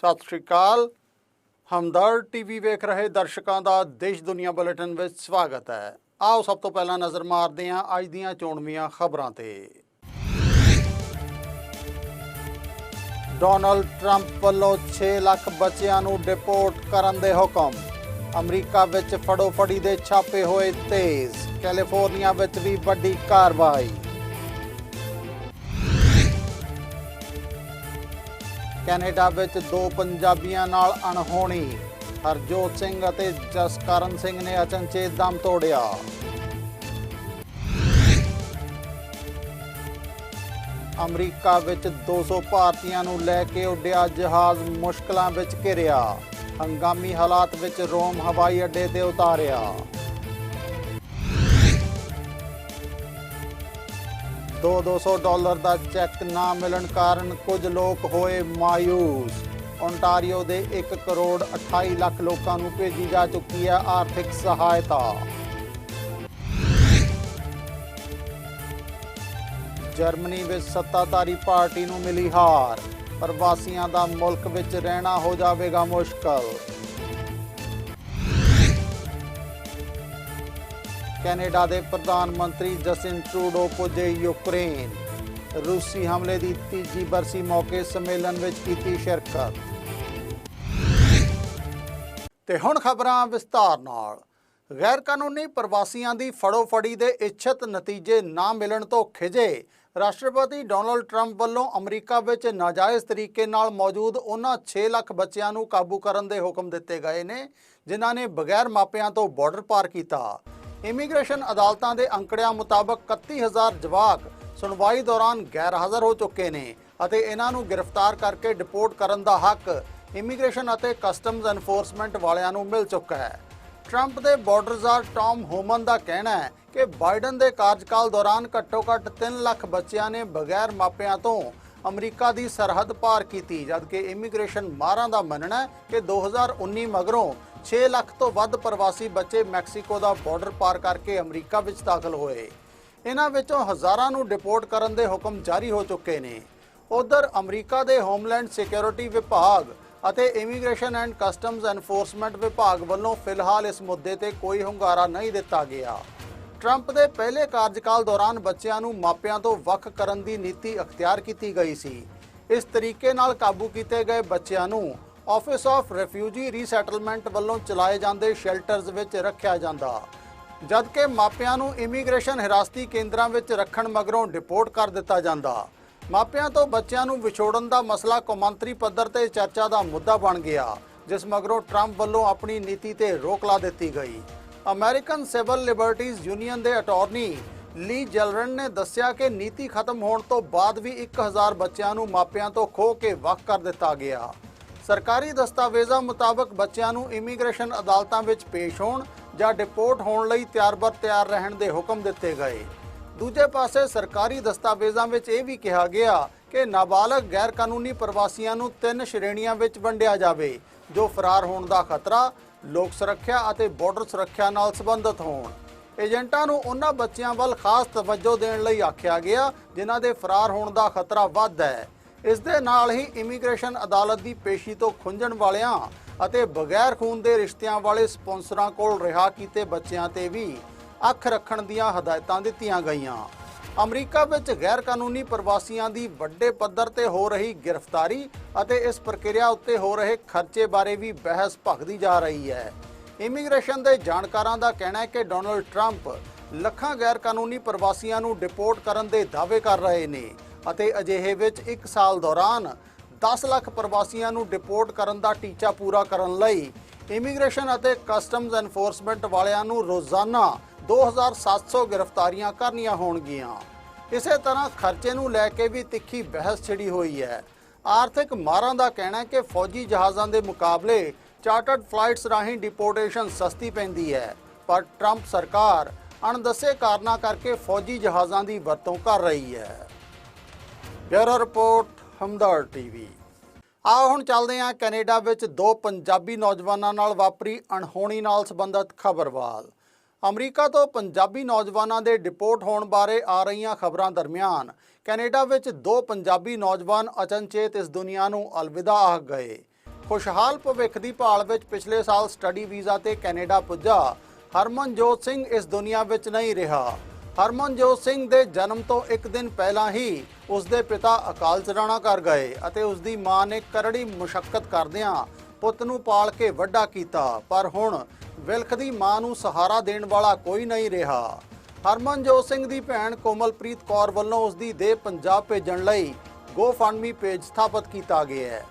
ਸਤਿ ਸ਼੍ਰੀ ਅਕਾਲ। ਹਮਦਰਦ ਟੀਵੀ ਵੇਖ ਰਹੇ ਦਰਸ਼ਕਾਂ ਦਾ ਦੇਸ਼ ਦੁਨੀਆ ਬੁਲੇਟਿਨ ਵਿੱਚ ਸਵਾਗਤ ਹੈ। ਆਓ ਸਭ ਤੋਂ ਪਹਿਲਾਂ ਨਜ਼ਰ ਮਾਰਦੇ ਹਾਂ ਅੱਜ ਦੀਆਂ ਚੋਣਵੀਆਂ ਖਬਰਾਂ ਤੇ। ਡੋਨਲਡ ਟਰੰਪ ਵੱਲੋਂ 6 ਲੱਖ ਬੱਚਿਆਂ ਨੂੰ ਡਿਪੋਰਟ ਕਰਨ ਦੇ ਹੁਕਮ। ਅਮਰੀਕਾ ਵਿੱਚ ਫੜੋ ਫੜੀ ਦੇ ਛਾਪੇ ਹੋਏ ਤੇਜ਼। ਕੈਲੀਫੋਰਨੀਆ ਵਿੱਚ ਵੀ ਵੱਡੀ ਕਾਰਵਾਈ। ਕੈਨੇਡਾ ਵਿੱਚ ਦੋ ਪੰਜਾਬੀਆਂ ਨਾਲ ਅਣਹੋਣੀ, ਹਰਜੋਤ ਸਿੰਘ ਅਤੇ ਜਸਕਰਨ ਸਿੰਘ ਨੇ ਅਚਨਚੇਤ ਦਮ ਤੋੜਿਆ। ਅਮਰੀਕਾ ਵਿੱਚ 200 ਭਾਰਤੀਆਂ ਨੂੰ ਲੈ ਕੇ ਉੱਡਿਆ ਜਹਾਜ਼ ਮੁਸ਼ਕਲਾਂ ਵਿੱਚ ਘਿਰਿਆ। ਹੰਗਾਮੀ ਹਾਲਾਤ ਵਿੱਚ ਰੋਮ ਹਵਾਈ ਅੱਡੇ ਤੇ ਉਤਾਰਿਆ। ਦੋ 200 ਡਾਲਰ ਦਾ ਚੈੱਕ ਨਾ ਮਿਲਣ ਕਾਰਨ ਕੁਝ ਲੋਕ ਹੋਏ ਮਾਯੂਸ। ਓਨਟਾਰੀਓ ਦੇ 1 ਕਰੋੜ 28 ਲੱਖ ਲੋਕਾਂ ਨੂੰ ਭੇਜੀ ਜਾ ਚੁੱਕੀ ਹੈ ਆਰਥਿਕ ਸਹਾਇਤਾ। ਜਰਮਨੀ ਵਿੱਚ ਸੱਤਾਧਾਰੀ ਪਾਰਟੀ ਨੂੰ ਮਿਲੀ ਹਾਰ। ਪ੍ਰਵਾਸੀਆਂ ਦਾ ਮੁਲਕ ਵਿੱਚ ਰਹਿਣਾ ਹੋ ਜਾਵੇਗਾ ਮੁਸ਼ਕਲ। ਕੈਨੇਡਾ ਦੇ ਪ੍ਰਧਾਨ ਮੰਤਰੀ ਜਸਟਿਨ ਟਰੂਡੋ ਪੁੱਜੇ ਯੂਕਰੇਨ। ਰੂਸੀ ਹਮਲੇ ਦੀ ਤੀਜੀ ਬਰਸੀ ਮੌਕੇ ਸੰਮੇਲਨ ਵਿੱਚ ਕੀਤੀ ਸ਼ਿਰਕਤ। ਤੇ ਹੁਣ ਖਬਰਾਂ ਵਿਸਤਾਰ ਨਾਲ। ਗੈਰ ਕਾਨੂੰਨੀ ਪ੍ਰਵਾਸੀਆਂ ਦੀ ਫੜੋਫੜੀ ਦੇ ਇੱਛਤ ਨਤੀਜੇ ਨਾ ਮਿਲਣ ਤੋਂ ਖਿਜੇ ਰਾਸ਼ਟਰਪਤੀ ਡੋਨਲਡ ਟਰੰਪ ਵੱਲੋਂ ਅਮਰੀਕਾ ਵਿੱਚ ਨਾਜਾਇਜ਼ ਤਰੀਕੇ ਨਾਲ ਮੌਜੂਦ ਉਹਨਾਂ 6 ਲੱਖ ਬੱਚਿਆਂ ਨੂੰ ਕਾਬੂ ਕਰਨ ਦੇ ਹੁਕਮ ਦਿੱਤੇ ਗਏ ਨੇ, ਜਿਨ੍ਹਾਂ ਨੇ ਬਗੈਰ ਮਾਪਿਆਂ ਤੋਂ ਬਾਰਡਰ ਪਾਰ ਕੀਤਾ। ਇਮੀਗ੍ਰੇਸ਼ਨ ਅਦਾਲਤਾਂ ਦੇ ਅੰਕੜਿਆਂ ਮੁਤਾਬਕ 31000 ਜਵਾਕ ਸੁਣਵਾਈ ਦੌਰਾਨ ਗੈਰ ਹਾਜ਼ਰ ਹੋ ਚੁੱਕੇ ਨੇ ਅਤੇ ਇਹਨਾਂ ਨੂੰ ਗ੍ਰਿਫਤਾਰ ਕਰਕੇ ਡਿਪੋਰਟ ਕਰਨ ਦਾ ਹੱਕ ਇਮੀਗ੍ਰੇਸ਼ਨ ਅਤੇ ਕਸਟਮਜ਼ ਐਨਫੋਰਸਮੈਂਟ ਵਾਲਿਆਂ ਨੂੰ ਮਿਲ ਚੁੱਕਾ ਹੈ। ਟਰੰਪ ਦੇ ਬਾਰਡਰ ਜ਼ਾਰ ਟਾਮ ਹੋਮਨ ਦਾ ਕਹਿਣਾ ਹੈ ਕਿ ਬਾਈਡਨ ਦੇ ਕਾਰਜਕਾਲ ਦੌਰਾਨ ਘੱਟੋ-ਘੱਟ 3 ਲੱਖ ਬੱਚਿਆਂ ਨੇ ਬਗੈਰ ਮਾਪਿਆਂ ਤੋਂ ਅਮਰੀਕਾ ਦੀ ਸਰਹੱਦ ਪਾਰ ਕੀਤੀ, ਜਦਕਿ ਇਮੀਗ੍ਰੇਸ਼ਨ ਮਾਰਾਂ ਦਾ ਮੰਨਣਾ ਹੈ ਕਿ 2019 ਮਗਰੋਂ 6 ਲੱਖ ਤੋਂ ਵੱਧ ਪ੍ਰਵਾਸੀ ਬੱਚੇ ਮੈਕਸੀਕੋ ਦਾ ਬਾਰਡਰ ਪਾਰ ਕਰਕੇ ਅਮਰੀਕਾ ਵਿੱਚ ਦਾਖਲ ਹੋਏ। ਇਹਨਾਂ ਵਿੱਚੋਂ ਹਜ਼ਾਰਾਂ ਨੂੰ ਡਿਪੋਰਟ ਕਰਨ ਦੇ ਹੁਕਮ ਜਾਰੀ ਹੋ ਚੁੱਕੇ ਨੇ। ਉਧਰ ਅਮਰੀਕਾ ਦੇ ਹੋਮਲੈਂਡ ਸਿਕਿਉਰਿਟੀ ਵਿਭਾਗ ਅਤੇ ਇਮੀਗ੍ਰੇਸ਼ਨ ਐਂਡ ਕਸਟਮਜ਼ ਐਨਫੋਰਸਮੈਂਟ ਵਿਭਾਗ ਵੱਲੋਂ ਫਿਲਹਾਲ ਇਸ ਮੁੱਦੇ ਤੇ ਕੋਈ ਹੁੰਗਾਰਾ ਨਹੀਂ ਦਿੱਤਾ ਗਿਆ। ਟਰੰਪ ਦੇ ਪਹਿਲੇ ਕਾਰਜਕਾਲ ਦੌਰਾਨ ਬੱਚਿਆਂ ਨੂੰ ਮਾਪਿਆਂ ਤੋਂ ਵੱਖ ਕਰਨ ਦੀ ਨੀਤੀ ਅਖਤਿਆਰ ਕੀਤੀ ਗਈ ਸੀ। ਇਸ ਤਰੀਕੇ ਨਾਲ ਕਾਬੂ ਕੀਤੇ ਗਏ ਬੱਚਿਆਂ ਨੂੰ ਆਫਿਸ ਆਫ ਰਿਫਿਊਜੀ ਰੀਸੈਟਲਮੈਂਟ ਵੱਲੋਂ ਚਲਾਏ ਜਾਂਦੇ ਸ਼ੈਲਟਰਜ਼ ਵਿੱਚ ਰੱਖਿਆ ਜਾਂਦਾ। ਜਦਕਿ ਮਾਪਿਆਂ ਨੂੰ ਇਮੀਗ੍ਰੇਸ਼ਨ ਹਿਰਾਸਤੀ ਕੇਂਦਰਾਂ ਵਿੱਚ ਰੱਖਣ ਮਗਰੋਂ ਡਿਪੋਰਟ ਕਰ ਦਿੱਤਾ ਜਾਂਦਾ। ਮਾਪਿਆਂ ਤੋਂ ਬੱਚਿਆਂ ਨੂੰ ਵਿਛੋੜਨ ਦਾ ਮਸਲਾ ਕੌਮਾਂਤਰੀ ਪੱਧਰ ਤੇ ਚਰਚਾ ਦਾ ਮੁੱਦਾ ਬਣ ਗਿਆ, ਜਿਸ ਮਗਰੋਂ ਟਰੰਪ ਵੱਲੋਂ ਆਪਣੀ ਨੀਤੀ ਤੇ ਰੋਕ ਲਾ ਦਿੱਤੀ ਗਈ। ਅਮਰੀਕਨ ਸਿਵਲ ਲਿਬਰਟੀਜ਼ ਯੂਨੀਅਨ ਦੇ ਅਟਾਰਨੀ ਲੀ ਜਲਰਨ ਨੇ ਦੱਸਿਆ ਕਿ ਨੀਤੀ ਖਤਮ ਹੋਣ ਤੋਂ ਬਾਅਦ ਵੀ 1000 ਬੱਚਿਆਂ ਨੂੰ ਮਾਪਿਆਂ ਤੋਂ ਖੋਹ ਕੇ ਵੱਖ ਕਰ ਦਿੱਤਾ ਗਿਆ। ਸਰਕਾਰੀ ਦਸਤਾਵੇਜ਼ਾਂ ਮੁਤਾਬਕ ਬੱਚਿਆਂ ਨੂੰ ਇਮੀਗ੍ਰੇਸ਼ਨ ਅਦਾਲਤਾਂ ਵਿੱਚ ਪੇਸ਼ ਹੋਣ ਜਾਂ ਡਿਪੋਰਟ ਹੋਣ ਲਈ ਤਿਆਰ-ਬਰ ਤਿਆਰ ਰਹਿਣ ਦੇ ਹੁਕਮ ਦਿੱਤੇ ਗਏ। ਦੂਜੇ ਪਾਸੇ ਸਰਕਾਰੀ ਦਸਤਾਵੇਜ਼ਾਂ ਵਿੱਚ ਇਹ ਵੀ ਕਿਹਾ ਗਿਆ ਕਿ ਨਾਬਾਲਗ ਗੈਰ ਕਾਨੂੰਨੀ ਪ੍ਰਵਾਸੀਆਂ ਨੂੰ ਤਿੰਨ ਸ਼੍ਰੇਣੀਆਂ ਵਿੱਚ ਵੰਡਿਆ ਜਾਵੇ, ਜੋ ਫਰਾਰ ਹੋਣ ਦਾ ਖਤਰਾ, ਲੋਕ ਸੁਰੱਖਿਆ ਅਤੇ ਬਾਰਡਰ ਸੁਰੱਖਿਆ ਨਾਲ ਸੰਬੰਧਿਤ ਹੋਣ। ਏਜੰਟਾਂ ਨੂੰ ਉਹਨਾਂ ਬੱਚਿਆਂ ਵੱਲ ਖਾਸ ਤਵੱਜੋ ਦੇਣ ਲਈ ਆਖਿਆ ਗਿਆ, ਜਿਨ੍ਹਾਂ ਦੇ ਫਰਾਰ ਹੋਣ ਦਾ ਖਤਰਾ ਵੱਧ ਹੈ। ਇਸ ਦੇ ਨਾਲ ਹੀ ਇਮੀਗ੍ਰੇਸ਼ਨ ਅਦਾਲਤ ਦੀ ਪੇਸ਼ੀ ਤੋਂ ਖੁੰਝਣ ਵਾਲਿਆਂ ਅਤੇ ਬਗੈਰ ਖੂਨ ਦੇ ਰਿਸ਼ਤਿਆਂ ਵਾਲੇ ਸਪਾਂਸਰਾਂ ਕੋਲ ਰਿਹਾ ਕੀਤੇ ਬੱਚਿਆਂ ਤੇ ਵੀ ਅੱਖ ਰੱਖਣ ਦੀਆਂ ਹਦਾਇਤਾਂ ਦਿੱਤੀਆਂ ਗਈਆਂ। ਅਮਰੀਕਾ ਵਿੱਚ ਗੈਰ ਕਾਨੂੰਨੀ ਪ੍ਰਵਾਸੀਆਂ ਦੀ ਵੱਡੇ ਪੱਧਰ ਤੇ ਹੋ ਰਹੀ ਗ੍ਰਿਫਤਾਰੀ ਅਤੇ ਇਸ ਪ੍ਰਕਿਰਿਆ ਉੱਤੇ ਹੋ ਰਹੇ ਖਰਚੇ ਬਾਰੇ ਵੀ ਬਹਿਸ ਭਖਦੀ ਜਾ ਰਹੀ ਹੈ। ਇਮੀਗ੍ਰੇਸ਼ਨ ਦੇ ਜਾਣਕਾਰਾਂ ਦਾ ਕਹਿਣਾ ਹੈ ਕਿ ਡੋਨਲਡ ਟਰੰਪ ਲੱਖਾਂ ਗੈਰ ਕਾਨੂੰਨੀ ਪ੍ਰਵਾਸੀਆਂ ਨੂੰ ਡਿਪੋਰਟ ਕਰਨ ਦੇ ਦਾਅਵੇ ਕਰ ਰਹੇ ਨੇ। ਅਤੇ ਅਜਿਹੇ ਵਿੱਚ 1 ਸਾਲ ਦੌਰਾਨ 10 ਲੱਖ ਪ੍ਰਵਾਸੀਆਂ ਨੂੰ ਡਿਪੋਰਟ ਕਰਨ ਦਾ ਟੀਚਾ ਪੂਰਾ ਕਰਨ ਲਈ ਇਮੀਗ੍ਰੇਸ਼ਨ ਅਤੇ ਕਸਟਮਜ਼ ਐਨਫੋਰਸਮੈਂਟ ਵਾਲਿਆਂ ਨੂੰ ਰੋਜ਼ਾਨਾ 2700 ਗ੍ਰਿਫਤਾਰੀਆਂ ਕਰਨੀਆਂ ਹੋਣਗੀਆਂ। ਇਸੇ ਤਰ੍ਹਾਂ ਖਰਚੇ ਨੂੰ ਲੈ ਕੇ ਵੀ ਤਿੱਖੀ ਬਹਿਸ ਛਿੜੀ ਹੋਈ ਹੈ। ਆਰਥਿਕ ਮਾਰਾਂ ਦਾ ਕਹਿਣਾ ਹੈ ਕਿ ਫੌਜੀ ਜਹਾਜ਼ਾਂ ਦੇ ਮੁਕਾਬਲੇ ਚਾਰਟਰਡ ਫਲਾਈਟਸ ਰਾਹੀਂ ਡਿਪੋਰਟੇਸ਼ਨ ਸਸਤੀ ਪੈਂਦੀ ਹੈ, ਪਰ ਟਰੰਪ ਸਰਕਾਰ ਅਣਦੱਸੇ ਕਾਰਨਾਂ ਕਰਕੇ ਫੌਜੀ ਜਹਾਜ਼ਾਂ ਦੀ ਵਰਤੋਂ ਕਰ ਰਹੀ ਹੈ। Bureau report Hamdard TV. ਆਓ ਹੁਣ ਚੱਲਦੇ ਹਾਂ ਕੈਨੇਡਾ ਵਿੱਚ ਦੋ ਪੰਜਾਬੀ ਨੌਜਵਾਨਾਂ ਨਾਲ ਵਾਪਰੀ ਅਣਹੋਣੀ ਨਾਲ ਸੰਬੰਧਿਤ ਖਬਰਵਾਲ। ਅਮਰੀਕਾ ਤੋਂ ਪੰਜਾਬੀ ਨੌਜਵਾਨਾਂ ਦੇ ਡਿਪੋਰਟ ਹੋਣ ਬਾਰੇ ਆ ਰਹੀਆਂ ਖਬਰਾਂ ਦਰਮਿਆਨ, ਕੈਨੇਡਾ ਵਿੱਚ ਦੋ ਪੰਜਾਬੀ ਨੌਜਵਾਨ ਅਚਨਚੇਤ ਇਸ ਦੁਨੀਆ ਨੂੰ ਅਲਵਿਦਾ ਆਖ ਗਏ। ਖੁਸ਼ਹਾਲ ਭਵਿੱਖ ਦੀ ਭਾਲ ਵਿੱਚ ਪਿਛਲੇ ਸਾਲ ਸਟੱਡੀ ਵੀਜ਼ਾ ਤੇ ਕੈਨੇਡਾ ਪੁੱਜਾ, ਹਰਮਨਜੋਤ ਸਿੰਘ ਇਸ ਦੁਨੀਆ ਵਿੱਚ ਨਹੀਂ ਰਿਹਾ। ਹਰਮਨਜੋਤ ਸਿੰਘ ਦੇ ਜਨਮ ਤੋਂ ਇੱਕ ਦਿਨ ਪਹਿਲਾਂ ਹੀ ਉਸ ਦੇ ਪਿਤਾ ਅਕਾਲ ਚਰਾਣਾ ਕਰ ਗਏ ਅਤੇ ਉਸ ਦੀ ਮਾਂ ਨੇ ਕਰੜੀ ਮੁਸ਼ਕਲ ਕਰਦਿਆਂ ਪੁੱਤ ਨੂੰ ਪਾਲ ਕੇ ਵੱਡਾ ਕੀਤਾ, ਪਰ ਹੁਣ ਵਿਲਖ ਦੀ ਮਾਂ ਨੂੰ ਸਹਾਰਾ ਦੇਣ ਵਾਲਾ ਕੋਈ ਨਹੀਂ ਰਿਹਾ। ਹਰਮਨਜੋਤ ਸਿੰਘ ਦੀ ਭੈਣ ਕੋਮਲਪ੍ਰੀਤ ਕੌਰ ਵੱਲੋਂ ਉਸ ਦੀ ਦੇਹ ਪੰਜਾਬ ਭੇਜਣ ਲਈ ਗੋਫੰਡਮੀ ਪੇਜ ਸਥਾਪਿਤ ਕੀਤਾ ਗਿਆ ਹੈ।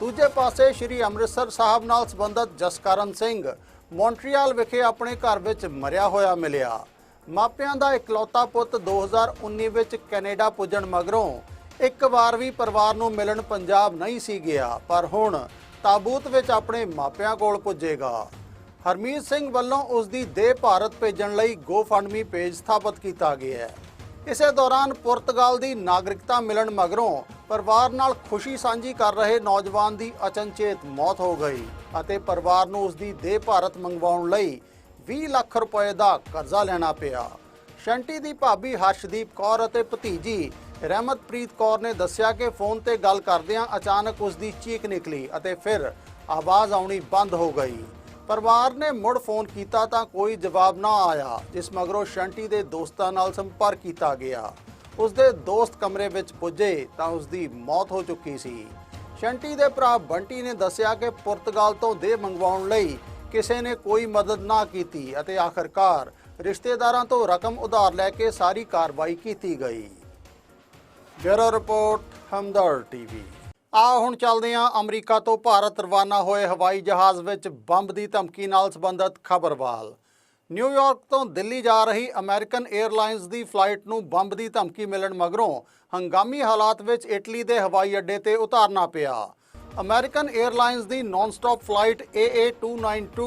ਦੂਜੇ ਪਾਸੇ ਸ੍ਰੀ ਅੰਮ੍ਰਿਤਸਰ ਸਾਹਿਬ ਨਾਲ ਸੰਬੰਧਿਤ ਜਸਕਰਨ ਸਿੰਘ ਮੌਂਟਰੀਅਲ ਵਿਖੇ ਆਪਣੇ ਘਰ ਵਿੱਚ ਮਰਿਆ ਹੋਇਆ ਮਿਲਿਆ। ਮਾਪਿਆਂ ਦਾ ਇਕਲੌਤਾ ਪੁੱਤ 2019 ਵਿੱਚ ਕੈਨੇਡਾ ਪੁੱਜਣ ਮਗਰੋਂ ਇੱਕ ਵਾਰ ਵੀ ਪਰਿਵਾਰ ਨੂੰ ਮਿਲਣ ਪੰਜਾਬ ਨਹੀਂ ਸੀ ਗਿਆ, ਪਰ ਹੁਣ ਤਾਬੂਤ ਵਿੱਚ ਆਪਣੇ ਮਾਪਿਆਂ ਕੋਲ ਪੁੱਜੇਗਾ। ਹਰਮੀਤ ਸਿੰਘ ਵੱਲੋਂ ਉਸ ਦੀ ਦੇਹ ਭਾਰਤ ਭੇਜਣ ਲਈ ਗੋਫੰਡਮੀ ਪੇਜ ਸਥਾਪਿਤ ਕੀਤਾ ਗਿਆ ਹੈ। ਇਸੇ ਦੌਰਾਨ ਪੁਰਤਗਾਲ ਦੀ ਨਾਗਰਿਕਤਾ ਮਿਲਣ ਮਗਰੋਂ ਪਰਿਵਾਰ ਨਾਲ ਖੁਸ਼ੀ ਸਾਂਝੀ ਕਰ ਰਹੇ ਨੌਜਵਾਨ ਦੀ ਅਚਨਚੇਤ ਮੌਤ ਹੋ ਗਈ ਅਤੇ ਪਰਿਵਾਰ ਨੂੰ ਉਸ ਦੀ ਦੇਹ ਭਾਰਤ ਮੰਗਵਾਉਣ ਲਈ 20 ਲੱਖ ਰੁਪਏ ਦਾ ਕਰਜ਼ਾ ਲੈਣਾ ਪਿਆ। ਸ਼ੰਟੀ ਦੀ ਭਾਬੀ ਹਰਸ਼ਦੀਪ ਕੌਰ ਅਤੇ ਭਤੀਜੀ ਰਹਿਮਤਪ੍ਰੀਤ ਕੌਰ ਨੇ ਦੱਸਿਆ ਕਿ ਫੋਨ ਤੇ ਗੱਲ ਕਰਦਿਆਂ ਅਚਾਨਕ ਉਸ ਦੀ ਚੀਕ ਨਿਕਲੀ ਅਤੇ ਫਿਰ ਆਵਾਜ਼ ਆਉਣੀ ਬੰਦ ਹੋ ਗਈ। ਪਰਿਵਾਰ ਨੇ ਮੁੜ ਫੋਨ ਕੀਤਾ ਤਾਂ ਕੋਈ ਜਵਾਬ ਨਾ ਆਇਆ, ਜਿਸ ਮਗਰੋਂ ਸ਼ੰਟੀ ਦੇ ਦੋਸਤਾਂ ਨਾਲ ਸੰਪਰਕ ਕੀਤਾ ਗਿਆ। ਉਸ ਦੇ ਦੋਸਤ ਕਮਰੇ ਵਿੱਚ ਪੁੱਜੇ ਤਾਂ ਉਸ ਦੀ ਮੌਤ ਹੋ ਚੁੱਕੀ ਸੀ। ਸ਼ੰਟੀ ਦੇ ਭਰਾ ਬੰਟੀ ਨੇ ਦੱਸਿਆ ਕਿ ਪੁਰਤਗਾਲ ਤੋਂ ਦੇਹ ਮੰਗਵਾਉਣ ਲਈ ਕਿਸੇ ਨੇ ਕੋਈ ਮਦਦ ਨਾ ਕੀਤੀ ਅਤੇ ਆਖਰਕਾਰ ਰਿਸ਼ਤੇਦਾਰਾਂ ਤੋਂ ਰਕਮ ਉਧਾਰ ਲੈ ਕੇ ਸਾਰੀ ਕਾਰਵਾਈ ਕੀਤੀ ਗਈ। Bureau report Hamdard TV. ਆ ਹੁਣ ਚੱਲਦੇ ਹਾਂ ਅਮਰੀਕਾ ਤੋਂ ਭਾਰਤ ਰਵਾਨਾ ਹੋਏ ਹਵਾਈ ਜਹਾਜ਼ ਵਿੱਚ ਬੰਬ ਦੀ ਧਮਕੀ ਨਾਲ ਸੰਬੰਧਿਤ ਖਬਰਵਾਲ ਨਿਊਯਾਰਕ ਤੋਂ ਦਿੱਲੀ ਜਾ ਰਹੀ ਅਮਰੀਕਨ 에ਅਰਲਾਈਨਸ ਦੀ ਫਲਾਈਟ ਨੂੰ ਬੰਬ ਦੀ ਧਮਕੀ ਮਿਲਣ ਮਗਰੋਂ ਹੰਗਾਮੀ ਹਾਲਾਤ ਵਿੱਚ ਇਟਲੀ ਦੇ ਹਵਾਈ ਅੱਡੇ ਤੇ ਉਤਾਰਨਾ ਪਿਆ। ਅਮਰੀਕਨ 에ਅਰਲਾਈਨਸ ਦੀ nonstop flight AA292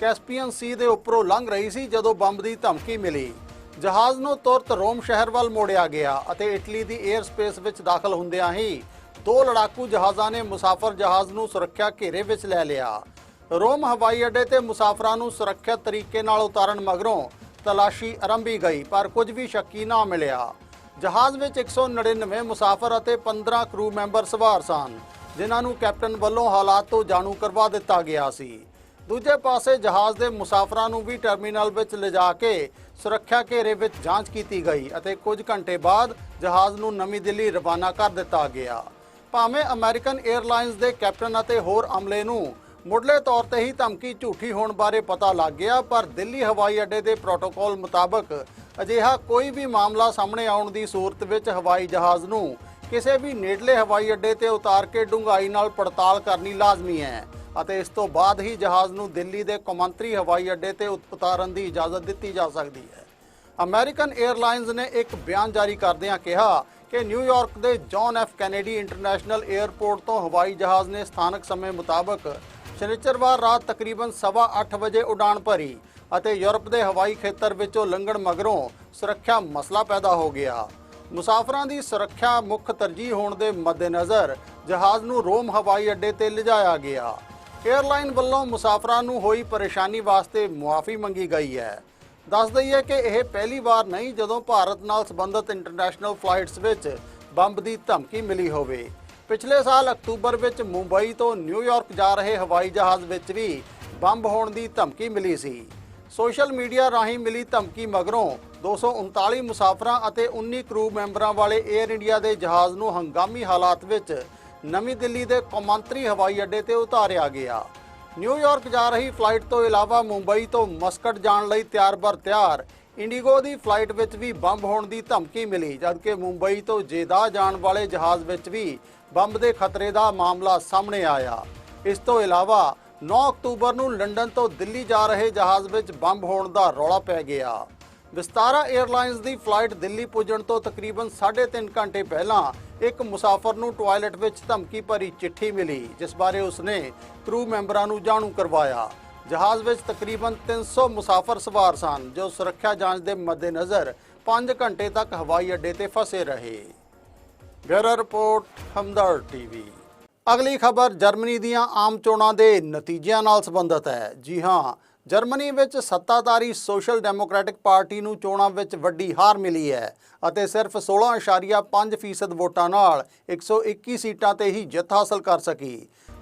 Caspian sea ਦੇ ਉੱਪਰੋਂ ਲੰਘ ਰਹੀ ਸੀ ਜਦੋਂ ਬੰਬ ਦੀ ਧਮਕੀ ਮਿਲੀ। ਜਹਾਜ਼ ਨੂੰ ਤੁਰਤ ਰੋਮ ਸ਼ਹਿਰ ਵੱਲ ਮੋੜਿਆ ਗਿਆ ਅਤੇ ਇਟਲੀ ਦੀ 에ਅਰ ਸਪੇਸ ਵਿੱਚ ਦਾਖਲ ਹੁੰਦਿਆਂ ਹੀ ਦੋ ਲੜਾਕੂ ਜਹਾਜ਼ਾਂ ਨੇ ਮੁਸਾਫਰ ਜਹਾਜ਼ ਨੂੰ ਸੁਰੱਖਿਆ ਘੇਰੇ ਵਿੱਚ ਲੈ ਲਿਆ। ਰੋਮ ਹਵਾਈ ਅੱਡੇ ਤੇ ਮੁਸਾਫਰਾਂ ਨੂੰ ਸੁਰੱਖਿਅਤ ਤਰੀਕੇ ਨਾਲ ਉਤਾਰਨ ਮਗਰੋਂ ਤਲਾਸ਼ੀ ਆਰੰਭੀ ਗਈ, ਪਰ ਕੁਝ ਵੀ ਸ਼ੱਕੀ ਨਾ ਮਿਲਿਆ। ਜਹਾਜ਼ ਵਿੱਚ 199 ਮੁਸਾਫਰ ਅਤੇ 15 ਕਰੂ ਮੈਂਬਰ ਸਵਾਰ ਸਨ। ਜਿਨ੍ਹਾਂ ਨੂੰ ਕੈਪਟਨ ਵੱਲੋਂ ਹਾਲਾਤ ਤੋਂ ਜਾਣੂ ਕਰਵਾ ਦਿੱਤਾ ਗਿਆ ਸੀ। ਦੂਜੇ ਪਾਸੇ ਜਹਾਜ਼ ਦੇ ਮੁਸਾਫਰਾਂ ਨੂੰ ਵੀ ਟਰਮੀਨਲ ਵਿੱਚ ਲਿਜਾ ਕੇ ਸੁਰੱਖਿਆ ਘੇਰੇ ਵਿੱਚ ਜਾਂਚ ਕੀਤੀ ਗਈ ਅਤੇ ਕੁਝ ਘੰਟੇ ਬਾਅਦ ਜਹਾਜ਼ ਨੂੰ ਨਵੀਂ ਦਿੱਲੀ ਰਵਾਨਾ ਕਰ ਦਿੱਤਾ ਗਿਆ। ਭਾਵੇਂ ਅਮਰੀਕਨ 에ਅਰਲਾਈਨਸ ਦੇ ਕੈਪਟਨ ਅਤੇ ਹੋਰ ਅਮਲੇ ਨੂੰ ਮੁੱਢਲੇ ਤੌਰ ਤੇ ਹੀ ਧਮਕੀ ਝੂਠੀ ਹੋਣ ਬਾਰੇ ਪਤਾ ਲੱਗ ਗਿਆ, ਪਰ ਦਿੱਲੀ ਹਵਾਈ ਅੱਡੇ ਦੇ ਪ੍ਰੋਟੋਕਾਲ ਮੁਤਾਬਕ ਅਜਿਹਾ ਕੋਈ ਵੀ ਮਾਮਲਾ ਸਾਹਮਣੇ ਆਉਣ ਦੀ ਸੂਰਤ ਵਿੱਚ ਹਵਾਈ ਜਹਾਜ਼ ਨੂੰ ਕਿਸੇ ਵੀ ਨੇੜਲੇ ਹਵਾਈ ਅੱਡੇ ਤੇ ਉਤਾਰ ਕੇ ਡੂੰਘਾਈ ਨਾਲ ਪੜਤਾਲ ਕਰਨੀ ਲਾਜ਼ਮੀ ਹੈ ਅਤੇ ਇਸ ਤੋਂ ਬਾਅਦ ਹੀ ਜਹਾਜ਼ ਨੂੰ ਦਿੱਲੀ ਦੇ ਕੌਮਾਂਤਰੀ ਹਵਾਈ ਅੱਡੇ ਤੇ ਉਤ- ਉਤਾਰਨ ਦੀ ਇਜਾਜ਼ਤ ਦਿੱਤੀ ਜਾ ਸਕਦੀ ਹੈ। ਅਮਰੀਕਨ 에ਅਰਲਾਈਨਸ ਨੇ ਇੱਕ ਬਿਆਨ ਜਾਰੀ ਕਰਦਿਆਂ ਕਿਹਾ ਕਿ ਨਿਊਯਾਰਕ ਦੇ John F Kennedy International Airport ਤੋਂ ਹਵਾਈ ਜਹਾਜ਼ ਨੇ ਸਥਾਨਕ ਸਮੇਂ ਮੁਤਾਬਕ ਸ਼ਨੀਚਰਵਾਰ ਰਾਤ ਤਕਰੀਬਨ 8:30 ਵਜੇ ਉਡਾਣ ਭਰੀ ਅਤੇ ਯੂਰਪ ਦੇ ਹਵਾਈ ਖੇਤਰ ਵਿੱਚੋਂ ਲੰਘਣ ਮਗਰੋਂ ਸੁਰੱਖਿਆ ਮਸਲਾ ਪੈਦਾ ਹੋ ਗਿਆ। ਮੁਸਾਫਰਾਂ ਦੀ ਸੁਰੱਖਿਆ ਮੁੱਖ ਤਰਜੀਹ ਹੋਣ ਦੇ ਮੱਦੇਨਜ਼ਰ ਜਹਾਜ਼ ਨੂੰ ਰੋਮ ਹਵਾਈ ਅੱਡੇ ਤੇ ਲਿਜਾਇਆ ਗਿਆ। ਏਅਰਲਾਈਨ ਵੱਲੋਂ ਮੁਸਾਫਰਾਂ ਨੂੰ ਹੋਈ ਪਰੇਸ਼ਾਨੀ ਵਾਸਤੇ ਮੁਆਫੀ ਮੰਗੀ ਗਈ ਹੈ। ਦੱਸ ਦਈਏ ਕਿ ਇਹ ਪਹਿਲੀ ਵਾਰ ਨਹੀਂ ਜਦੋਂ ਭਾਰਤ ਨਾਲ ਸੰਬੰਧਿਤ ਇੰਟਰਨੈਸ਼ਨਲ ਫਲਾਈਟਸ ਵਿੱਚ ਬੰਬ ਦੀ ਧਮਕੀ ਮਿਲੀ ਹੋਵੇ। ਪਿਛਲੇ ਸਾਲ ਅਕਤੂਬਰ ਵਿੱਚ ਮੁੰਬਈ ਤੋਂ ਨਿਊਯਾਰਕ ਜਾ ਰਹੇ ਹਵਾਈ ਜਹਾਜ਼ ਵਿੱਚ ਵੀ ਬੰਬ ਹੋਣ ਦੀ ਧਮਕੀ ਮਿਲੀ ਸੀ। ਸੋਸ਼ਲ ਮੀਡੀਆ ਰਾਹੀਂ ਮਿਲੀ ਧਮਕੀ ਮਗਰੋਂ 239 ਮੁਸਾਫਰਾਂ ਅਤੇ 19 ਕਰੂ ਮੈਂਬਰਾਂ ਵਾਲੇ 에ਅਰ ਇੰਡੀਆ ਦੇ ਜਹਾਜ਼ ਨੂੰ ਹੰਗਾਮੀ ਹਾਲਾਤ ਵਿੱਚ ਨਵੀਂ ਦਿੱਲੀ ਦੇ ਕੌਮਾਂਤਰੀ ਹਵਾਈ ਅੱਡੇ ਤੇ ਉਤਾਰਿਆ ਗਿਆ। ਨਿਊਯਾਰਕ ਜਾ ਰਹੀ ਫਲਾਈਟ ਤੋਂ ਇਲਾਵਾ ਮੁੰਬਈ ਤੋਂ ਮਸਕਟ ਜਾਣ ਲਈ ਤਿਆਰ-ਬਰ ਤਿਆਰ, ਇੰਡੀਗੋ ਦੀ ਫਲਾਈਟ ਵਿੱਚ ਵੀ ਬੰਬ ਹੋਣ ਦੀ ਧਮਕੀ ਮਿਲੀ, ਜਦਕਿ ਮੁੰਬਈ ਤੋਂ ਜੇਦਾ ਜਾਣ ਵਾਲੇ ਜਹਾਜ਼ ਵਿੱਚ ਵੀ ਬੰਬ ਦੇ ਖਤਰੇ ਦਾ ਮਾਮਲਾ ਸਾਹਮਣੇ ਆਇਆ। ਇਸ ਤੋਂ ਇਲਾਵਾ 9 ਅਕਤੂਬਰ ਨੂੰ ਲੰਡਨ ਤੋਂ ਦਿੱਲੀ ਜਾ ਰਹੇ ਜਹਾਜ਼ ਵਿੱਚ ਬੰਬ ਹੋਣ ਦਾ ਰੌਲਾ ਪੈ ਗਿਆ। ਵਿਸਤਾਰਾ 에ਅਰਲਾਈਨਸ ਦੀ ਫਲਾਈਟ ਦਿੱਲੀ ਪੁੱਜਣ ਤੋਂ ਤਕਰੀਬਨ 3.5 ਘੰਟੇ ਪਹਿਲਾਂ ਇੱਕ ਮੁਸਾਫਰ ਨੂੰ ਟਾਇਲਟ ਵਿੱਚ ਧਮਕੀ ਭਰੀ ਚਿੱਠੀ ਮਿਲੀ, ਜਿਸ ਬਾਰੇ ਉਸਨੇ ਕਰੂ ਮੈਂਬਰਾਂ ਨੂੰ ਜਾਣੂ ਕਰਵਾਇਆ। ਜਹਾਜ਼ ਵਿੱਚ ਤਕਰੀਬਨ 300 ਮੁਸਾਫਰ ਸਵਾਰ ਸਨ, ਜੋ ਸੁਰੱਖਿਆ ਜਾਂਚ ਦੇ ਮੱਦੇਨਜ਼ਰ 5 ਘੰਟੇ ਤੱਕ ਹਵਾਈ ਅੱਡੇ ਤੇ ਫਸੇ ਰਹੇ। Bureau report Hamdard TV. ਅਗਲੀ ਖਬਰ ਜਰਮਨੀ ਦੀਆਂ ਆਮ ਚੋਣਾਂ ਦੇ ਨਤੀਜਿਆਂ ਨਾਲ ਸੰਬੰਧਿਤ ਹੈ। ਜੀ ਹਾਂ ਜਰਮਨੀ ਵਿੱਚ ਸੱਤਾਧਾਰੀ ਸੋਸ਼ਲ ਡੈਮੋਕ੍ਰੈਟਿਕ ਪਾਰਟੀ ਨੂੰ ਚੋਣਾਂ ਵਿੱਚ ਵੱਡੀ ਹਾਰ ਮਿਲੀ ਹੈ ਅਤੇ ਸਿਰਫ 16.5% ਵੋਟਾਂ ਨਾਲ 121 ਸੀਟਾਂ ਤੇ ਹੀ ਜਿੱਤ ਹਾਸਲ ਕਰ ਸਕੀ।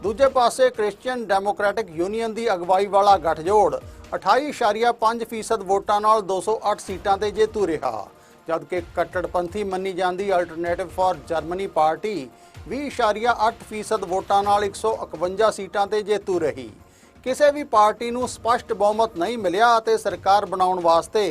ਦੂਜੇ ਪਾਸੇ ਕ੍ਰਿਸਚੀਅਨ ਡੈਮੋਕ੍ਰੈਟਿਕ ਯੂਨੀਅਨ ਦੀ ਅਗਵਾਈ ਵਾਲਾ ਗੱਠਜੋੜ 28.5% ਵੋਟਾਂ ਨਾਲ 208 ਸੀਟਾਂ ਤੇ ਜੇਤੂ ਰਿਹਾ। ਜਦਕਿ ਕੱਟੜਪੰਥੀ ਮੰਨੀ ਜਾਂਦੀ ਅਲਟਰਨੇਟਿਵ ਫਾਰ ਜਰਮਨੀ ਪਾਰਟੀ 20.8% ਵੋਟਾਂ ਨਾਲ 151 ਸੀਟਾਂ ਤੇ ਜੇਤੂ ਰਹੀ। ਕਿਸੇ ਵੀ ਪਾਰਟੀ ਨੂੰ ਸਪਸ਼ਟ ਬਹੁਮਤ ਨਹੀਂ ਮਿਲਿਆ ਅਤੇ ਸਰਕਾਰ ਬਣਾਉਣ ਵਾਸਤੇ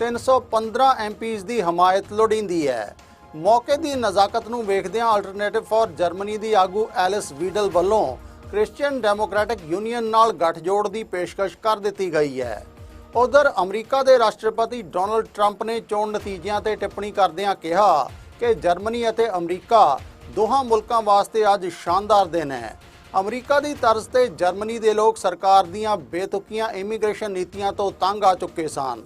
315 ਐਮਪੀਜ਼ ਦੀ ਹਮਾਇਤ ਲੋੜੀਂਦੀ ਹੈ। ਮੌਕੇ ਦੀ ਨਜ਼ਾਕਤ ਨੂੰ ਵੇਖਦਿਆਂ ਅਲਟਰਨੇਟਿਵ ਫਾਰ ਜਰਮਨੀ ਦੀ ਆਗੂ ਐਲਿਸ ਵੀਡਲ ਵੱਲੋਂ ਕ੍ਰਿਸਚੀਅਨ ਡੈਮੋਕ੍ਰੈਟਿਕ ਯੂਨੀਅਨ ਨਾਲ ਗੱਠਜੋੜ ਦੀ ਪੇਸ਼ਕਸ਼ ਕਰ ਦਿੱਤੀ ਗਈ ਹੈ। ਉਧਰ ਅਮਰੀਕਾ ਦੇ ਰਾਸ਼ਟਰਪਤੀ ਡੋਨਲਡ ਟਰੰਪ ਨੇ ਚੋਣ ਨਤੀਜਿਆਂ ਤੇ ਟਿੱਪਣੀ ਕਰਦਿਆਂ ਕਿਹਾ ਕਿ ਜਰਮਨੀ ਅਤੇ ਅਮਰੀਕਾ ਦੋਹਾਂ ਮੁਲਕਾਂ ਵਾਸਤੇ ਅੱਜ ਸ਼ਾਨਦਾਰ ਦਿਨ ਹੈ। ਅਮਰੀਕਾ ਦੀ ਤਰਜ਼ ਤੇ ਜਰਮਨੀ ਦੇ ਲੋਕ ਸਰਕਾਰ ਦੀਆਂ ਬੇਤੁਕੀਆਂ ਇਮੀਗ੍ਰੇਸ਼ਨ ਨੀਤੀਆਂ ਤੋਂ ਤੰਗ ਆ ਚੁੱਕੇ ਸਨ।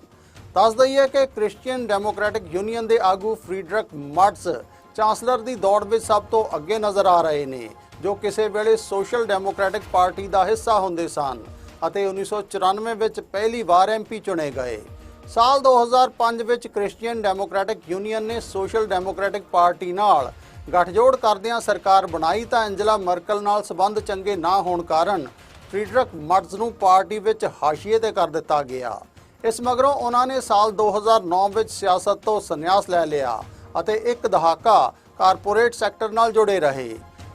ਦੱਸ ਦਈਏ ਕਿ ਕ੍ਰਿਸਚੀਅਨ ਡੈਮੋਕ੍ਰੈਟਿਕ ਯੂਨੀਅਨ ਦੇ ਆਗੂ ਫਰੀਡਰਿਕ ਮਰਟਸ ਚਾਂਸਲਰ ਦੀ ਦੌੜ ਵਿੱਚ ਸਭ ਤੋਂ ਅੱਗੇ ਨਜ਼ਰ ਆ ਰਹੇ ਨੇ, ਜੋ ਕਿਸੇ ਵੇਲੇ ਸੋਸ਼ਲ ਡੈਮੋਕ੍ਰੈਟਿਕ ਪਾਰਟੀ ਦਾ ਹਿੱਸਾ ਹੁੰਦੇ ਸਨ ਅਤੇ 1994 ਵਿੱਚ ਪਹਿਲੀ ਵਾਰ ਐਮਪੀ ਚੁਣੇ ਗਏ। ਸਾਲ 2005 ਵਿੱਚ ਕ੍ਰਿਸਚੀਅਨ ਡੈਮੋਕ੍ਰੈਟਿਕ ਯੂਨੀਅਨ ਨੇ ਸੋਸ਼ਲ ਡੈਮੋਕ੍ਰੈਟਿਕ ਪਾਰਟੀ ਨਾਲ ਗੱਠਜੋੜ ਕਰਦਿਆਂ ਸਰਕਾਰ ਬਣਾਈ ਤਾਂ ਐਂਜਲਾ ਮਰਕਲ ਨਾਲ ਸਬੰਧ ਚੰਗੇ ਨਾ ਹੋਣ ਕਾਰਨ ਫਰੀਡਰਿਕ ਮਰਟਸ ਨੂੰ ਪਾਰਟੀ ਵਿੱਚ ਹਾਸ਼ੀਏ ਤੇ ਕਰ ਦਿੱਤਾ ਗਿਆ। ਇਸ ਮਗਰੋਂ ਉਹਨਾਂ ਨੇ ਸਾਲ 2009 ਵਿੱਚ ਸਿਆਸਤ ਤੋਂ ਸੰਨਿਆਸ ਲੈ ਲਿਆ ਅਤੇ ਇੱਕ ਦਹਾਕਾ ਕਾਰਪੋਰੇਟ ਸੈਕਟਰ ਨਾਲ ਜੁੜੇ ਰਹੇ।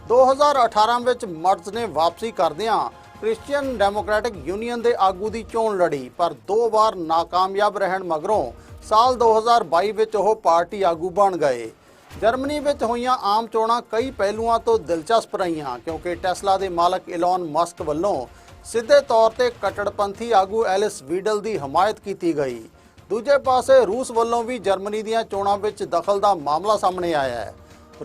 2018 ਵਿੱਚ ਮਰਟਸ ਨੇ ਵਾਪਸੀ ਕਰਦਿਆਂ ਕ੍ਰਿਸਚੀਅਨ ਡੈਮੋਕ੍ਰੈਟਿਕ ਯੂਨੀਅਨ ਦੇ ਆਗੂ ਦੀ ਚੋਣ ਲੜੀ, ਪਰ ਦੋ ਵਾਰ ਨਾਕਾਮਯਾਬ ਰਹਿਣ ਮਗਰੋਂ ਸਾਲ 2022 ਵਿੱਚ ਉਹ ਪਾਰਟੀ ਆਗੂ ਬਣ ਗਏ। ਜਰਮਨੀ ਵਿੱਚ ਹੋਈਆਂ ਆਮ ਚੋਣਾਂ ਕਈ ਪਹਿਲੂਆਂ ਤੋਂ ਦਿਲਚਸਪ ਰਹੀਆਂ, ਕਿਉਂਕਿ ਟੈਸਲਾ ਦੇ ਮਾਲਕ ਇਲਨ ਮਸਕ ਵੱਲੋਂ ਸਿੱਧੇ ਤੌਰ ਤੇ ਕੱਟੜਪੰਥੀ ਆਗੂ ਐਲਿਸ ਵੀਡਲ ਦੀ ਹਮਾਇਤ ਕੀਤੀ ਗਈ। ਦੂਜੇ ਪਾਸੇ, ਰੂਸ ਵੱਲੋਂ ਵੀ ਜਰਮਨੀ ਦੀਆਂ ਚੋਣਾਂ ਵਿੱਚ ਦਖਲ ਦਾ ਮਾਮਲਾ ਸਾਹਮਣੇ ਆਇਆ ਹੈ।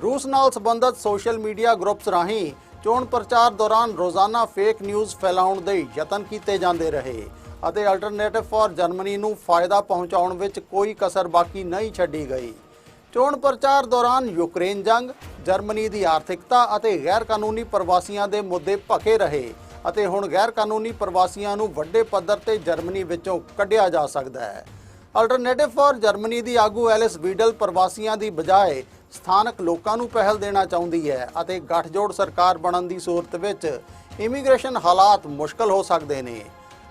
ਰੂਸ ਨਾਲ ਸੰਬੰਧਿਤ ਸੋਸ਼ਲ ਮੀਡੀਆ ਗਰੁੱਪਸ ਰਾਹੀਂ ਚੋਣ ਪ੍ਰਚਾਰ ਦੌਰਾਨ ਰੋਜ਼ਾਨਾ ਫੇਕ ਨਿਊਜ਼ ਫੈਲਾਉਣ ਦੇ ਯਤਨ ਕੀਤੇ ਜਾਂਦੇ ਰਹੇ ਅਤੇ ਅਲਟਰਨੇਟਿਵ ਫਾਰ ਜਰਮਨੀ ਨੂੰ ਫਾਇਦਾ ਪਹੁੰਚਾਉਣ ਵਿੱਚ ਕੋਈ ਕਸਰ ਬਾਕੀ ਨਹੀਂ ਛੱਡੀ ਗਈ। ਚੋਣ ਪ੍ਰਚਾਰ ਦੌਰਾਨ ਯੂਕਰੇਨ ਜੰਗ, ਜਰਮਨੀ ਦੀ ਆਰਥਿਕਤਾ ਅਤੇ ਗੈਰ ਕਾਨੂੰਨੀ ਪ੍ਰਵਾਸੀਆਂ ਦੇ ਮੁੱਦੇ ਭਖੇ ਰਹੇ ਅਤੇ ਹੁਣ ਗੈਰ ਕਾਨੂੰਨੀ ਪ੍ਰਵਾਸੀਆਂ ਨੂੰ ਵੱਡੇ ਪੱਧਰ ਤੇ ਜਰਮਨੀ ਵਿੱਚੋਂ ਕੱਢਿਆ ਜਾ ਸਕਦਾ ਹੈ। ਅਲਟਰਨੇਟਿਵ ਫਾਰ ਜਰਮਨੀ ਦੀ ਆਗੂ ਐਲਿਸ ਵੀਡਲ ਪ੍ਰਵਾਸੀਆਂ ਦੀ ਬਜਾਏ ਸਥਾਨਕ ਲੋਕਾਂ ਨੂੰ ਪਹਿਲ ਦੇਣਾ ਚਾਹੁੰਦੀ ਹੈ ਅਤੇ ਗੱਠਜੋੜ ਸਰਕਾਰ ਬਣਨ ਦੀ ਸੂਰਤ ਵਿੱਚ ਇਮੀਗ੍ਰੇਸ਼ਨ ਹਾਲਾਤ ਮੁਸ਼ਕਲ ਹੋ ਸਕਦੇ ਨੇ।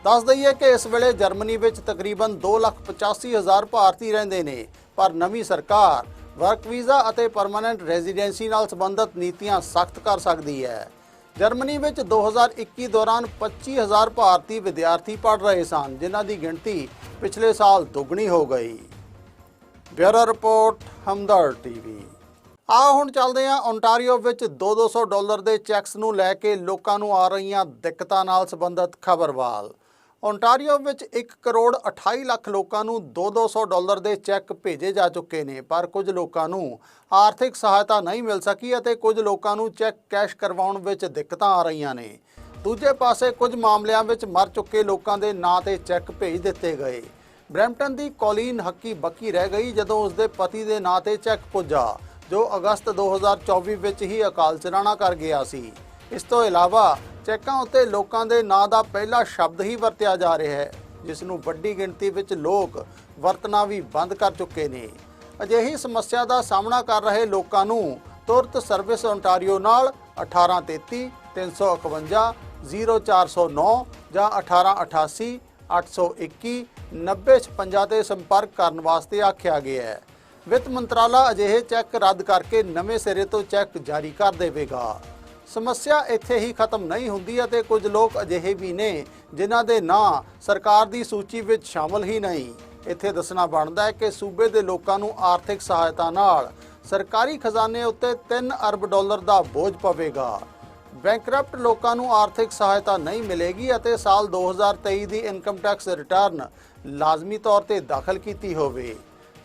ਦੱਸ ਦਈਏ ਕਿ ਇਸ ਵੇਲੇ ਜਰਮਨੀ ਵਿੱਚ ਤਕਰੀਬਨ 2,85,000 ਭਾਰਤੀ ਰਹਿੰਦੇ ਨੇ ਪਰ ਨਵੀਂ ਸਰਕਾਰ ਵਰਕ ਵੀਜ਼ਾ ਅਤੇ ਪਰਮਨੈਂਟ ਰੈਜ਼ੀਡੈਂਸੀ ਨਾਲ ਸੰਬੰਧਿਤ ਨੀਤੀਆਂ ਸਖਤ ਕਰ ਸਕਦੀ ਹੈ। ਜਰਮਨੀ ਵਿੱਚ 2021 ਦੌਰਾਨ 25000 ਭਾਰਤੀ ਵਿਦਿਆਰਥੀ ਪੜ੍ਹ ਰਹੇ ਸਨ ਜਿਨ੍ਹਾਂ ਦੀ ਗਿਣਤੀ ਪਿਛਲੇ ਸਾਲ ਦੁੱਗਣੀ ਹੋ ਗਈ। Bureau report Hamdard TV. ਆ ਹੁਣ ਚੱਲਦੇ ਹਾਂ ਓਨਟਾਰੀਓ ਵਿੱਚ 2-200 ਡਾਲਰ ਦੇ ਚੈਕਸ ਨੂੰ ਲੈ ਕੇ ਲੋਕਾਂ ਨੂੰ ਆ ਰਹੀਆਂ ਦਿੱਕਤਾਂ ਨਾਲ ਸੰਬੰਧਿਤ ਖਬਰਵਾਲ। ਓਨਟਾਰੀਓ ਵਿੱਚ 1 ਕਰੋੜ 28 ਲੱਖ ਲੋਕਾਂ ਨੂੰ 2-200 ਡਾਲਰ ਦੇ ਚੈੱਕ ਭੇਜੇ ਜਾ ਚੁੱਕੇ ਨੇ, ਪਰ ਕੁਝ ਲੋਕਾਂ ਨੂੰ ਆਰਥਿਕ ਸਹਾਇਤਾ ਨਹੀਂ ਮਿਲ ਸਕੀ ਅਤੇ ਕੁਝ ਲੋਕਾਂ ਨੂੰ ਚੈੱਕ ਕੈਸ਼ ਕਰਵਾਉਣ ਵਿੱਚ ਦਿੱਕਤਾਂ ਆ ਰਹੀਆਂ ਨੇ। ਦੂਜੇ ਪਾਸੇ ਕੁਝ ਮਾਮਲਿਆਂ ਵਿੱਚ ਮਰ ਚੁੱਕੇ ਲੋਕਾਂ ਦੇ ਨਾਂ ਤੇ ਚੈੱਕ ਭੇਜ ਦਿੱਤੇ ਗਏ। ਬਰੈਂਪਟਨ ਦੀ ਕੌਲੀਨ ਹੱਕੀ ਬੱਕੀ ਰਹਿ ਗਈ ਜਦੋਂ ਉਸਦੇ ਪਤੀ ਦੇ ਨਾਂ ਤੇ ਚੈੱਕ ਪੁੱਜਾ, ਜੋ ਅਗਸਤ 2024 ਵਿੱਚ ਹੀ ਅਕਾਲ ਚਲਾਣਾ ਕਰ ਗਿਆ ਸੀ। ਇਸ ਤੋਂ ਇਲਾਵਾ ਚੈੱਕਾਂ ਉੱਤੇ ਲੋਕਾਂ ਦੇ ਨਾਂ ਦਾ ਪਹਿਲਾ ਸ਼ਬਦ ਹੀ ਵਰਤਿਆ ਜਾ ਰਿਹਾ ਹੈ, ਜਿਸ ਨੂੰ ਵੱਡੀ ਗਿਣਤੀ ਵਿੱਚ ਲੋਕ ਵਰਤਣਾ ਵੀ ਬੰਦ ਕਰ ਚੁੱਕੇ ਨੇ। ਅਜਿਹੀ ਸਮੱਸਿਆ ਦਾ ਸਾਹਮਣਾ ਕਰ ਰਹੇ ਲੋਕਾਂ ਨੂੰ ਤੁਰਤ ਸਰਵਿਸ ਓਨਟਾਰੀਓ ਨਾਲ 1833 351 0409 ਜਾਂ 1888 821 9056 ਤੇ ਸੰਪਰਕ ਕਰਨ ਵਾਸਤੇ ਆਖਿਆ ਗਿਆ ਹੈ। ਵਿੱਤ ਮੰਤਰਾਲਾ ਅਜਿਹੇ ਚੈੱਕ ਰੱਦ ਕਰਕੇ ਨਵੇਂ ਸਿਰੇ ਤੋਂ ਚੈੱਕ ਜਾਰੀ ਕਰ ਦੇਵੇਗਾ। ਸਮੱਸਿਆ ਇੱਥੇ ਹੀ ਖਤਮ ਨਹੀਂ ਹੁੰਦੀ ਅਤੇ ਕੁਝ ਲੋਕ ਅਜਿਹੇ ਵੀ ਨੇ ਜਿਨ੍ਹਾਂ ਦੇ ਨਾਂ ਸਰਕਾਰ ਦੀ ਸੂਚੀ ਵਿੱਚ ਸ਼ਾਮਲ ਹੀ ਨਹੀਂ। ਇੱਥੇ ਦੱਸਣਾ ਬਣਦਾ ਹੈ ਕਿ ਸੂਬੇ ਦੇ ਲੋਕਾਂ ਨੂੰ ਆਰਥਿਕ ਸਹਾਇਤਾ ਨਾਲ ਸਰਕਾਰੀ ਖਜ਼ਾਨੇ ਉੱਤੇ 3 ਅਰਬ ਡਾਲਰ ਦਾ ਬੋਝ ਪਵੇਗਾ। ਬੈਂਕਰਪਟ ਲੋਕਾਂ ਨੂੰ ਆਰਥਿਕ ਸਹਾਇਤਾ ਨਹੀਂ ਮਿਲੇਗੀ ਅਤੇ ਸਾਲ 2023 ਦੀ ਇਨਕਮ ਟੈਕਸ ਰਿਟਰਨ ਲਾਜ਼ਮੀ ਤੌਰ ਤੇ ਦਾਖਲ ਕੀਤੀ ਹੋਵੇ।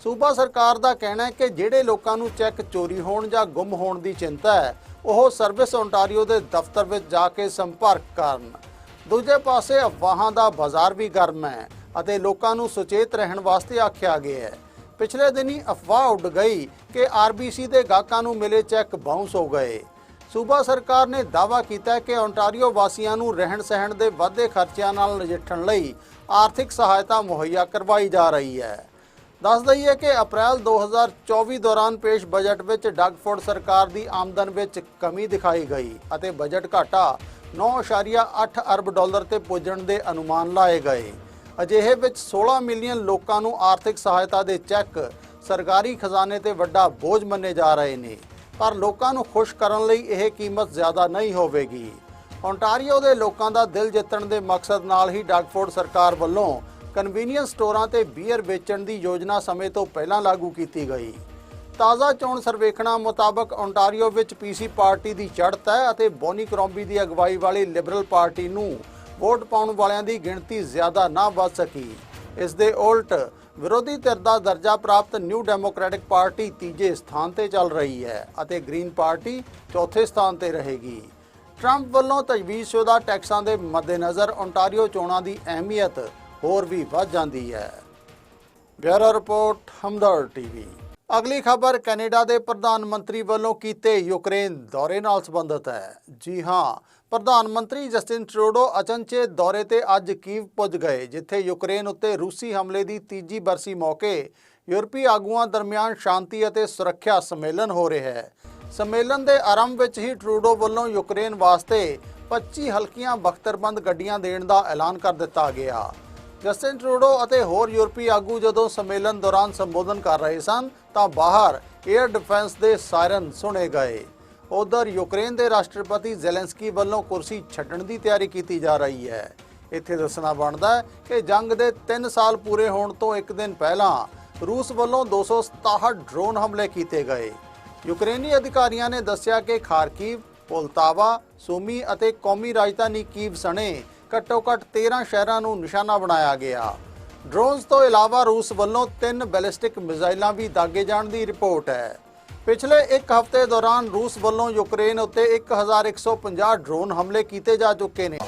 ਸੂਬਾ ਸਰਕਾਰ ਦਾ ਕਹਿਣਾ ਹੈ ਕਿ ਜਿਹੜੇ ਲੋਕਾਂ ਨੂੰ ਚੈੱਕ ਚੋਰੀ ਹੋਣ ਜਾਂ ਗੁੰਮ ਹੋਣ ਦੀ ਚਿੰਤਾ ਹੈ ਉਹ ਸਰਵਿਸ ਓਨਟਾਰੀਓ ਦੇ ਦਫ਼ਤਰ ਵਿੱਚ ਜਾ ਕੇ ਸੰਪਰਕ ਕਰਨ। ਦੂਜੇ ਪਾਸੇ ਅਫਵਾਹਾਂ ਦਾ ਬਾਜ਼ਾਰ ਵੀ ਗਰਮ ਹੈ ਅਤੇ ਲੋਕਾਂ ਨੂੰ ਸੁਚੇਤ ਰਹਿਣ ਵਾਸਤੇ ਆਖਿਆ ਗਿਆ ਹੈ। ਪਿਛਲੇ ਦਿਨੀ ਅਫਵਾਹ ਉੱਡ ਗਈ ਕਿ ਆਰਬੀਸੀ ਦੇ ਗਾਹਕਾਂ ਨੂੰ ਮਿਲੇ ਚੈੱਕ ਬਾਉਂਸ ਹੋ ਗਏ। ਸੂਬਾ ਸਰਕਾਰ ਨੇ ਦਾਅਵਾ ਕੀਤਾ ਕਿ ਓਨਟਾਰੀਓ ਵਾਸੀਆਂ ਨੂੰ ਰਹਿਣ ਸਹਿਣ ਦੇ ਵਾਧੇ ਖਰਚਿਆਂ ਨਾਲ ਨਜਿੱਠਣ ਲਈ ਆਰਥਿਕ ਸਹਾਇਤਾ ਮੁਹੱਈਆ ਕਰਵਾਈ ਜਾ ਰਹੀ ਹੈ। ਦੱਸ ਦਈਏ ਕਿ ਅਪ੍ਰੈਲ 2024 ਦੌਰਾਨ ਪੇਸ਼ ਬਜਟ ਵਿੱਚ ਡਗਫੋਰਡ ਸਰਕਾਰ ਦੀ ਆਮਦਨ ਵਿੱਚ ਕਮੀ ਦਿਖਾਈ ਗਈ ਅਤੇ ਬਜਟ ਘਾਟਾ 9.8 ਅਰਬ ਡਾਲਰ ਤੇ ਪੁੱਜਣ ਦੇ ਅਨੁਮਾਨ ਲਾਏ ਗਏ। ਅਜਿਹੇ ਵਿੱਚ 16 ਮਿਲੀਅਨ ਲੋਕਾਂ ਨੂੰ ਆਰਥਿਕ ਸਹਾਇਤਾ ਦੇ ਚੈੱਕ ਸਰਕਾਰੀ ਖਜ਼ਾਨੇ ਤੇ ਵੱਡਾ ਬੋਝ ਮੰਨੇ ਜਾ ਰਹੇ ਨੇ, ਪਰ ਲੋਕਾਂ ਨੂੰ ਖੁਸ਼ ਕਰਨ ਲਈ ਇਹ ਕੀਮਤ ਜ਼ਿਆਦਾ ਨਹੀਂ ਹੋਵੇਗੀ। ਓਨਟਾਰੀਓ ਦੇ ਲੋਕਾਂ ਦਾ ਦਿਲ ਜਿੱਤਣ ਦੇ ਮਕਸਦ ਨਾਲ ਹੀ ਡਗਫੋਰਡ ਸਰਕਾਰ ਵੱਲੋਂ ਕਨਵੀਨੀਅੰਸ ਸਟੋਰਾਂ ਤੇ ਬੀਅਰ ਵੇਚਣ ਦੀ ਯੋਜਨਾ ਸਮੇਂ ਤੋਂ ਪਹਿਲਾਂ ਲਾਗੂ ਕੀਤੀ ਗਈ। ਤਾਜ਼ਾ ਚੋਣ ਸਰਵੇਖਣਾਂ ਮੁਤਾਬਕ ਓਨਟਾਰੀਓ ਵਿੱਚ ਪੀਸੀ ਪਾਰਟੀ ਦੀ ਚੜ੍ਹਤ ਹੈ ਅਤੇ ਬੋਨੀ ਕਰੋਂਬੀ ਦੀ ਅਗਵਾਈ ਵਾਲੀ ਲਿਬਰਲ ਪਾਰਟੀ ਨੂੰ ਵੋਟ ਪਾਉਣ ਵਾਲਿਆਂ ਦੀ ਗਿਣਤੀ ਜ਼ਿਆਦਾ ਨਾ ਵੱਧ ਸਕੀ। ਇਸ ਦੇ ਉਲਟ ਵਿਰੋਧੀ ਧਿਰ ਦਾ ਦਰਜਾ ਪ੍ਰਾਪਤ ਨਿਊ ਡੈਮੋਕ੍ਰੈਟਿਕ ਪਾਰਟੀ ਤੀਜੇ ਸਥਾਨ ਤੇ ਚੱਲ ਰਹੀ ਹੈ ਅਤੇ ਗ੍ਰੀਨ ਪਾਰਟੀ ਚੌਥੇ ਸਥਾਨ ਤੇ ਰਹੇਗੀ। ਟਰੰਪ ਵੱਲੋਂ ਤਜਵੀਜ਼ਸ਼ੁਦਾ ਟੈਕਸਾਂ ਦੇ ਮੱਦੇਨਜ਼ਰ ਓਨਟਾਰੀਓ ਚੋਣਾਂ ਦੀ ਅਹਿਮੀਅਤ ਹੋਰ ਵੀ ਵੱਧ ਜਾਂਦੀ ਹੈ। Bureau report Hamdard TV. ਅਗਲੀ ਖਬਰ ਕੈਨੇਡਾ ਦੇ ਪ੍ਰਧਾਨ ਮੰਤਰੀ ਵੱਲੋਂ ਕੀਤੇ ਯੂਕਰੇਨ ਦੌਰੇ ਨਾਲ ਸੰਬੰਧਿਤ ਹੈ। ਜੀ ਹਾਂ, ਪ੍ਰਧਾਨ ਮੰਤਰੀ ਜਸਟਿਨ ਟਰੂਡੋ ਅਚਨਚੇ ਦੌਰੇ ਤੇ ਅੱਜ ਕੀਵ ਪੁੱਜ ਗਏ, ਜਿੱਥੇ ਯੂਕਰੇਨ ਉੱਤੇ ਰੂਸੀ ਹਮਲੇ ਦੀ ਤੀਜੀ ਬਰਸੀ ਮੌਕੇ ਯੂਰਪੀ ਆਗੂਆਂ ਦਰਮਿਆਨ ਸ਼ਾਂਤੀ ਅਤੇ ਸੁਰੱਖਿਆ ਸੰਮੇਲਨ ਹੋ ਰਿਹਾ ਹੈ। ਸੰਮੇਲਨ ਦੇ ਆਰੰਭ ਵਿੱਚ ਹੀ ਟਰੂਡੋ ਵੱਲੋਂ ਯੂਕਰੇਨ ਵਾਸਤੇ 25 ਹਲਕੀਆਂ ਬਖਤਰਬੰਦ ਗੱਡੀਆਂ ਦੇਣ ਦਾ ਐਲਾਨ ਕਰ ਦਿੱਤਾ ਗਿਆ। ਜਸਟਿਨ ਟਰੂਡੋ ਅਤੇ ਹੋਰ ਯੂਰਪੀ ਆਗੂ ਜਦੋਂ ਸੰਮੇਲਨ ਦੌਰਾਨ ਸੰਬੋਧਨ ਕਰ ਰਹੇ ਸਨ, ਤਾਂ ਬਾਹਰ 에ਅਰ ਡਿਫੈਂਸ ਦੇ ਸਾਇਰਨ ਸੁਣੇ ਗਏ। ਉਧਰ ਯੂਕਰੇਨ ਦੇ ਰਾਸ਼ਟਰਪਤੀ ਜ਼ੈਲੈਂਸਕੀ ਵੱਲੋਂ ਕੁਰਸੀ ਛੱਡਣ ਦੀ ਤਿਆਰੀ ਕੀਤੀ ਜਾ ਰਹੀ ਹੈ। ਇੱਥੇ ਦੱਸਣਾ ਬਣਦਾ ਹੈ ਕਿ ਜੰਗ ਦੇ 3 ਸਾਲ ਪੂਰੇ ਹੋਣ ਤੋਂ ਇੱਕ ਦਿਨ ਪਹਿਲਾਂ ਰੂਸ ਵੱਲੋਂ 267 ਡਰੋਨ ਹਮਲੇ ਕੀਤੇ ਗਏ। ਯੂਕਰੇਨੀ ਅਧਿਕਾਰੀਆਂ ਨੇ ਦੱਸਿਆ ਕਿ ਖਾਰਕੀਵ, ਪੋਲਤਾਵਾ, ਸੂਮੀ ਅਤੇ ਕੌਮੀ ਰਾਜਧਾਨੀ ਕੀਵ ਸਣੇ ਘੱਟੋ-ਘੱਟ 13 ਸ਼ਹਿਰਾਂ ਨੂੰ ਨਿਸ਼ਾਨਾ ਬਣਾਇਆ ਗਿਆ। ਡਰੋਨਸ ਤੋਂ ਇਲਾਵਾ ਰੂਸ ਵੱਲੋਂ ਤਿੰਨ ਬੈਲਿਸਟਿਕ ਮਿਜ਼ਾਈਲਾਂ ਵੀ ਦਾਗੇ ਜਾਣ ਦੀ ਰਿਪੋਰਟ ਹੈ। ਪਿਛਲੇ ਇੱਕ ਹਫ਼ਤੇ ਦੌਰਾਨ ਰੂਸ ਵੱਲੋਂ ਯੂਕਰੇਨ ਉੱਤੇ 1150 ਡਰੋਨ ਹਮਲੇ ਕੀਤੇ ਜਾ ਚੁੱਕੇ ਨੇ।